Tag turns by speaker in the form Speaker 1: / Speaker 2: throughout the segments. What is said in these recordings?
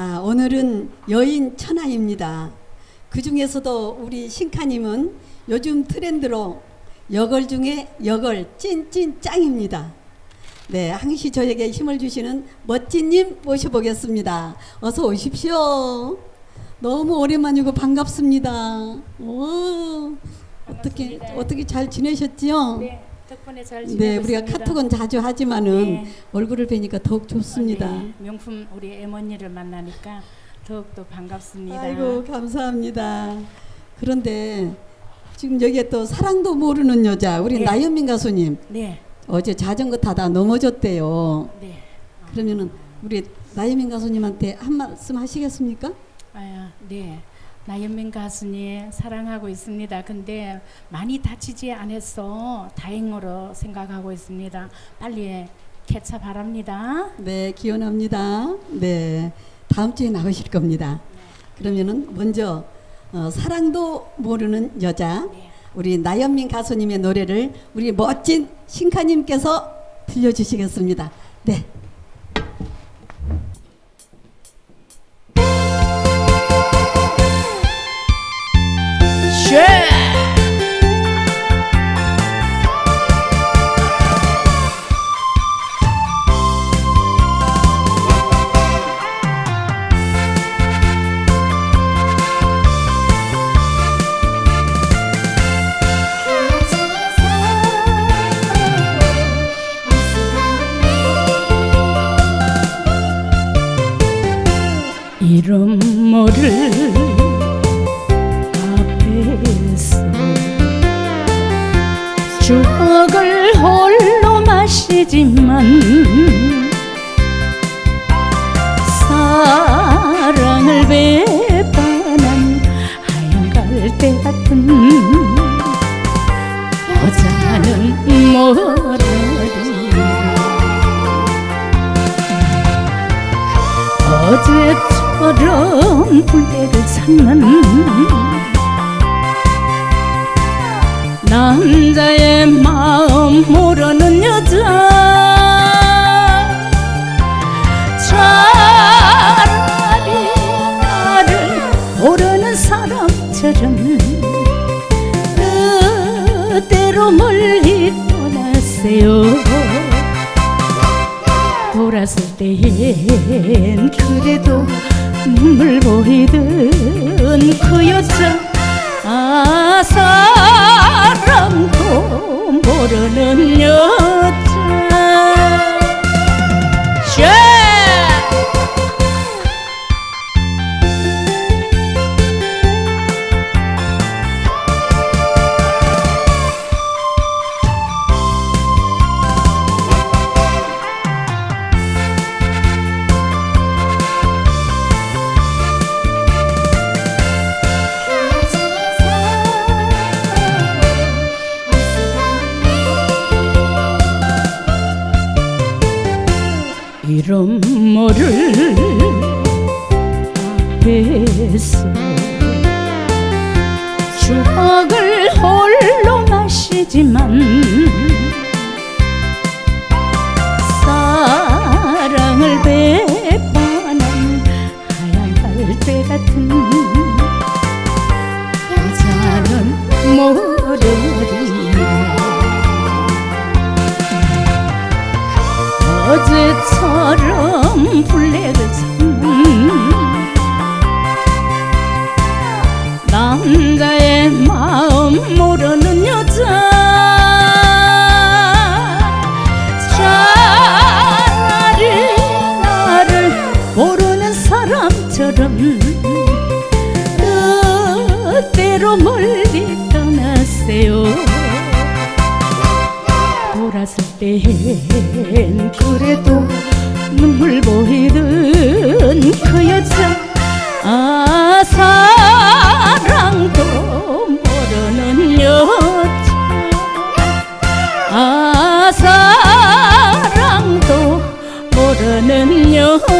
Speaker 1: 아, 오늘은 여인 천하입니다. 그 중에서도 우리 신카님은 요즘 트렌드로 여걸 중에 여걸 찐찐 짱입니다. 네, 항시 저에게 힘을 주시는 멋진님 모셔보겠습니다. 어서 오십시오. 너무 오랜만이고 반갑습니다. 오, 어떻게. 어떻게 잘 지내셨지요?
Speaker 2: 네, 덕분에 잘 지내고
Speaker 1: 네, 우리가
Speaker 2: 있습니다.
Speaker 1: 카톡은 자주 하지만은
Speaker 2: 네.
Speaker 1: 얼굴을 뵈니까 더욱 좋습니다.
Speaker 2: 네, 명품 우리 애머니를 만나니까 더욱더 반갑습니다.
Speaker 1: 아이고 감사합니다. 그런데 지금 여기에 또 사랑도 모르는 여자 우리
Speaker 2: 네.
Speaker 1: 나현민 가수님
Speaker 2: 네,
Speaker 1: 어제 자전거 타다 넘어졌대요.
Speaker 2: 네.
Speaker 1: 그러면은 우리 나현민 가수님한테 한 말씀 하시겠습니까?
Speaker 2: 아, 네. 나연민 가수님 사랑하고 있습니다. 근데 많이 다치지 않았어 다행으로 생각하고 있습니다. 빨리 개차 바랍니다.
Speaker 1: 네, 기원합니다. 네, 다음 주에 나오실 겁니다. 그러면은 먼저 어, 사랑도 모르는 여자
Speaker 2: 네.
Speaker 1: 우리 나연민 가수님의 노래를 우리 멋진 신카님께서 들려주시겠습니다. 네.
Speaker 2: 남자의 마음 모르는 여자. 차라리 나를 모르는 사람처럼 그대로 멀리 떠나세요. 돌았을 땐 그래도 눈물 보이던 그 여자 이름 모를 앞에서 땐 그래도 눈물 보이던 그 여자 아 사랑도 모르는 여자. 아 사랑도 모르는 여자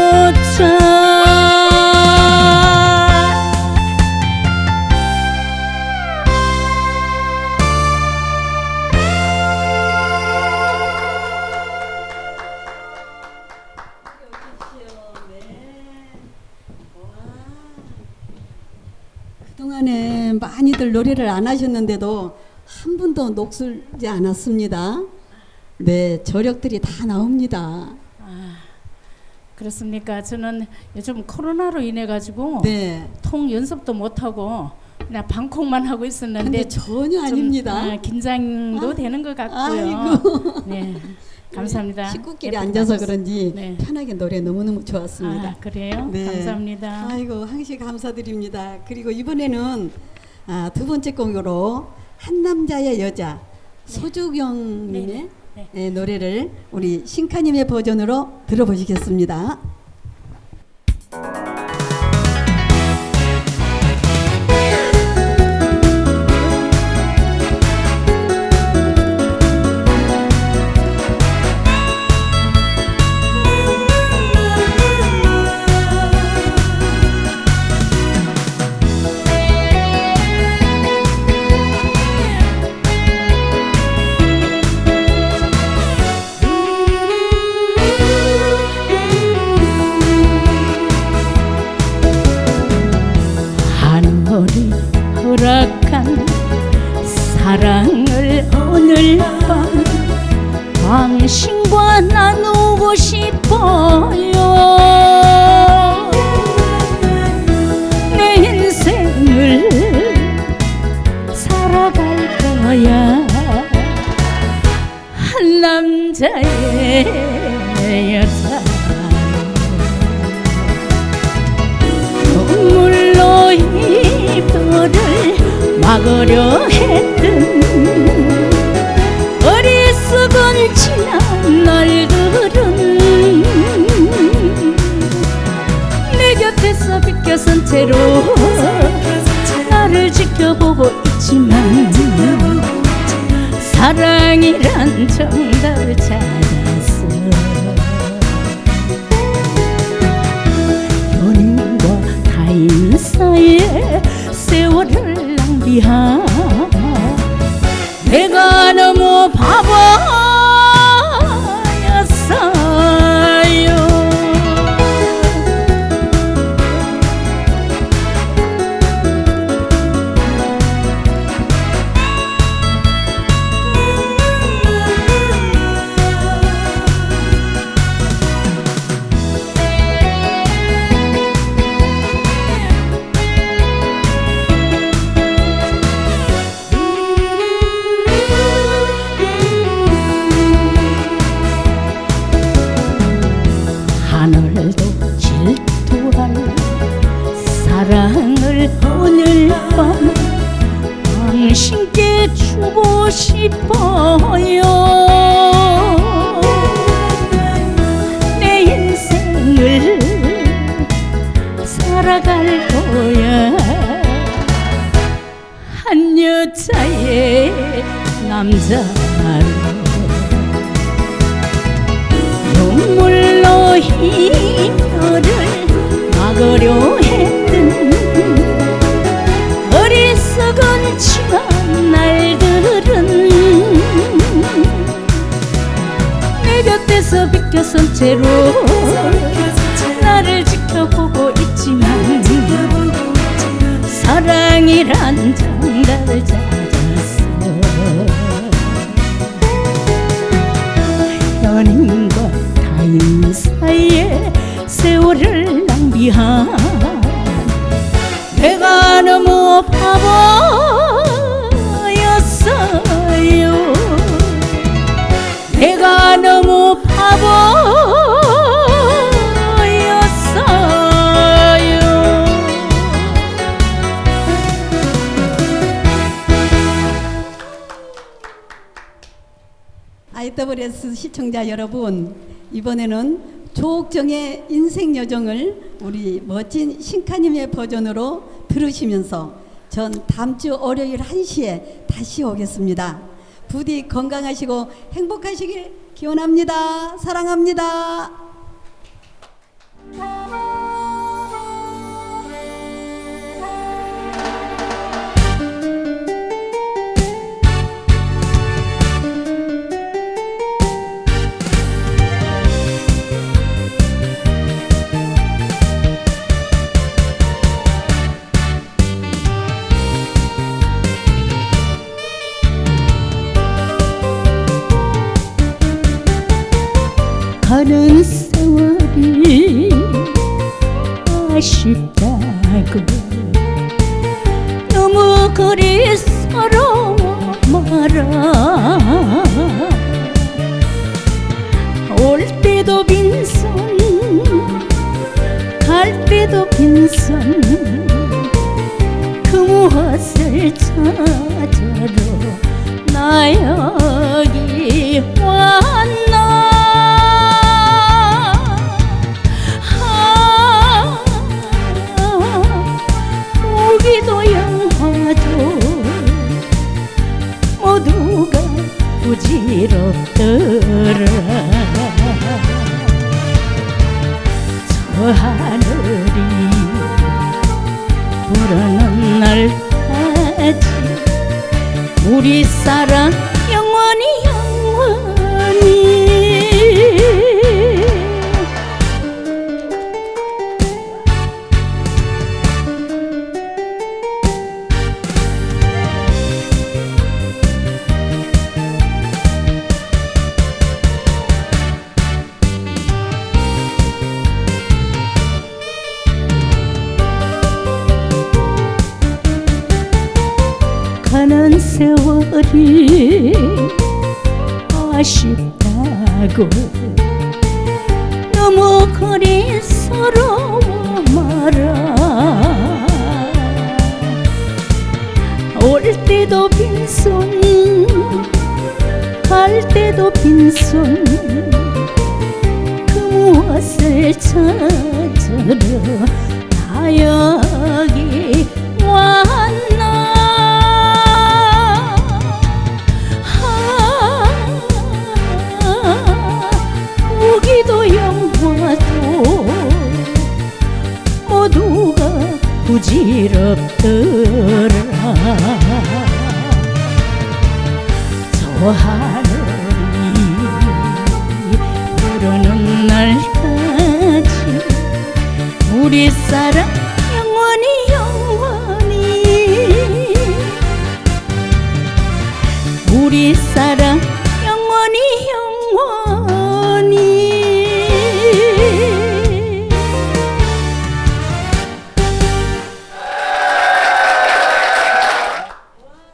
Speaker 1: 많이들 노래를 안 하셨는데도 한 분도 녹슬지 않았습니다. 네, 저력들이 다 나옵니다.
Speaker 2: 아, 그렇습니까? 저는 요즘 코로나로 인해 가지고
Speaker 1: 네.
Speaker 2: 통 연습도 못 하고 그냥 방콕만 하고 있었는데
Speaker 1: 전혀
Speaker 2: 좀,
Speaker 1: 아닙니다.
Speaker 2: 아, 긴장도
Speaker 1: 아,
Speaker 2: 되는 것 같고요. 네, 감사합니다.
Speaker 1: 식구끼리
Speaker 2: 예쁘게
Speaker 1: 앉아서 그런지
Speaker 2: 네.
Speaker 1: 편하게 노래 너무너무 좋았습니다.
Speaker 2: 아, 그래요?
Speaker 1: 네.
Speaker 2: 감사합니다.
Speaker 1: 아이고 항시 감사드립니다. 그리고 이번에는 아, 두 번째 곡으로 한 남자의 여자 소주경님의
Speaker 2: 네, 네.
Speaker 1: 예, 노래를 우리 신카님의 버전으로 들어보시겠습니다.
Speaker 2: 당신과 나누고 싶어요? 내 인생을 살아갈 거야 한 남자의 여자. 눈물로 이별을 막으려 했던 어리석은 지난 날들은 내 곁에서 비껴선 채로 나를 지켜보고 있지만 사랑이란 정답을 찾 사랑을 오늘 밤 당신께 주고 싶어요. 내 인생을 살아갈 거야. 한 여자의 남자로 곁에서 비껴선 채로 나를 지켜보고 있지만 사랑이란
Speaker 1: IWS 시청자 여러분, 이번에는 조옥정의 인생 여정을 우리 멋진 신카님의 버전으로 들으시면서 전 다음 주 월요일 1시에 다시 오겠습니다. 부디 건강하시고 행복하시길 기원합니다. 사랑합니다.
Speaker 2: 가는 세월이 아쉽다고. 너무 그리 서러워 말아. 올 때도 빈손 갈 때도 빈손. 그 무엇을 찾아 부질없더라 아쉽다고. 너무 그리 서러워 말아. 올 때도 빈손 갈 때도 빈손. 그 무엇을 찾으러 다여 우리 사랑 영원히 영원히. 우리 사랑